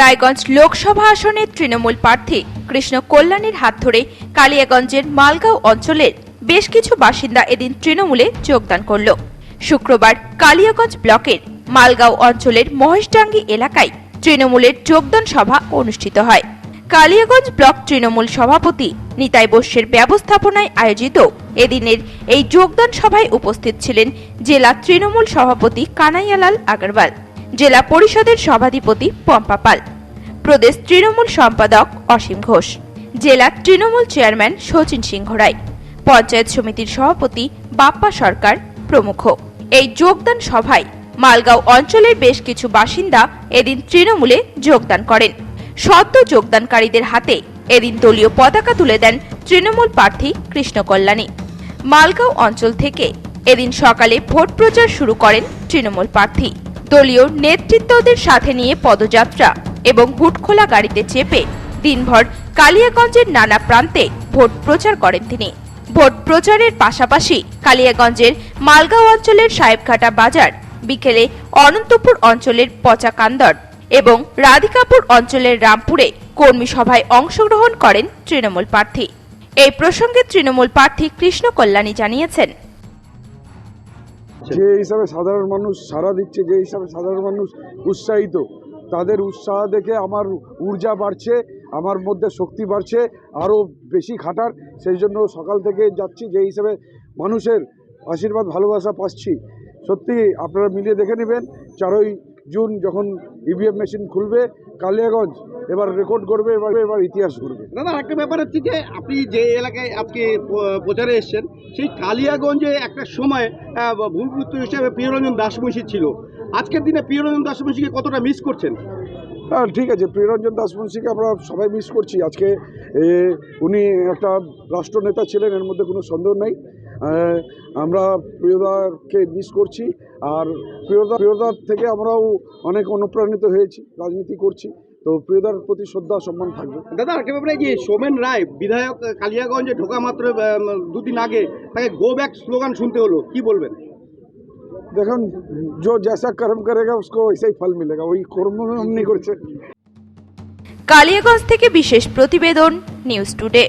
রায়গঞ্জ লোকসভা আসনের তৃণমূল প্রার্থী কৃষ্ণ কল্যাণীর হাত ধরে কালিয়াগঞ্জের মালগাঁও অঞ্চলের বেশ কিছু বাসিন্দা এদিন তৃণমূলে যোগদান করল। শুক্রবার কালিয়াগঞ্জ ব্লকের মালগাঁও অঞ্চলের মহেশডাঙ্গি এলাকায় তৃণমূলের যোগদান সভা অনুষ্ঠিত হয়। কালিয়াগঞ্জ ব্লক তৃণমূল সভাপতি নিতাই বস্যের ব্যবস্থাপনায় আয়োজিত এদিনের এই যোগদান সভায় উপস্থিত ছিলেন জেলা তৃণমূল সভাপতি কানাইয়ালাল আগরওয়াল। জেলা পরিষদের সভাধিপতি পম্পা পাল। প্রদেশ তৃণমূল সম্পাদক অসীম ঘোষ। জেলা তৃণমূল চেয়ারম্যান শচীন সিংহ রায়। পঞ্চায়েত সমিতির সভাপতি বাপ্পা সরকার প্রমুখ। এই যোগদান সভায় মালগাঁও অঞ্চলের বেশ কিছু বাসিন্দা এদিন তৃণমূলে যোগদান করেন। সদ্য যোগদানকারীদের হাতে এদিন দলীয় পতাকা তুলে দেন তৃণমূল প্রার্থী কৃষ্ণ কল্যাণী। মালগাঁও অঞ্চল থেকে এদিন সকালে ভোট প্রচার শুরু করেন তৃণমূল প্রার্থী। দলীয় নেতৃত্বদের সাথে নিয়ে পদযাত্রা এবং হুটখোলা গাড়িতে চেপে দিনভর কালিয়াগঞ্জের নানা প্রান্তে ভোট প্রচার করেন তিনি। ভোট প্রচারের পাশাপাশি কালিয়াগঞ্জের মালগাঁও অঞ্চলের সাহেবঘাটা বাজার, বিকেলে অনন্তপুর অঞ্চলের পচাকান্দর এবং রাধিকাপুর অঞ্চলের রামপুরে কর্মী সভায় অংশগ্রহণ করেন তৃণমূল প্রার্থী। এই প্রসঙ্গে তৃণমূল প্রার্থী কৃষ্ণ কল্যাণী জানিয়েছেন যে হিসাবে সাধারণ মানুষ সাড়া দিচ্ছে, যে হিসাবে সাধারণ মানুষ উৎসাহিত, তাদের উৎসাহ দেখে আমার ঊর্জা বাড়ছে, আমার মধ্যে শক্তি বাড়ছে, আরও বেশি খাটার, সেই জন্য সকাল থেকে যাচ্ছি, যে হিসাবে মানুষের আশীর্বাদ, ভালোবাসা পাচ্ছি। সত্যি আপনারা মিলিয়ে দেখে নেবেন, চারই জুন যখন ইভিএম মেশিন খুলবে, কালিয়াগঞ্জ। এবার রেকর্ড করবে এবার এবার ইতিহাস করবে দাদা একটা ব্যাপার হচ্ছে যে আপনি যে এলাকায় আজকে প্রচারে এসেছেন সেই কালিয়াগঞ্জে একটা সময় ভূমিপুত্র হিসেবে প্রিয়রঞ্জন দাসমুন্সি ছিল। আজকের দিনে প্রিয়রঞ্জন দাসমুন্সিকে কতটা মিস করছেন? হ্যাঁ ঠিক আছে প্রিয়রঞ্জন দাসমুন্সিকে আমরা সবাই মিস করছি। আজকে উনি একটা রাষ্ট্রনেতা ছিলেন এর মধ্যে কোনো সন্দেহ নেই। আমরা প্রিয়দাকে মিস করছি আর প্রিয়দা প্রিয়দার থেকে আমরাও অনেক অনুপ্রাণিত হয়েছি রাজনীতি করছি। তো প্রিয়দার প্রতি শ্রদ্ধা সম্মান থাকবে। দাদা একটা ব্যাপারে কি সোমেন রায় বিধায়ক কালিয়াগঞ্জে ঢোকা মাত্র দুদিন আগে তাকে গো ব্যাক স্লোগান শুনতে হলো কি বলবেন? দেখুন যে জেসা কর্ম করেগা উসকো ওইসাই ফল মিলেগা ওই কর্ম অমনি করছে। কালিয়াগঞ্জ থেকে বিশেষ প্রতিবেদন নিউজ টুডে।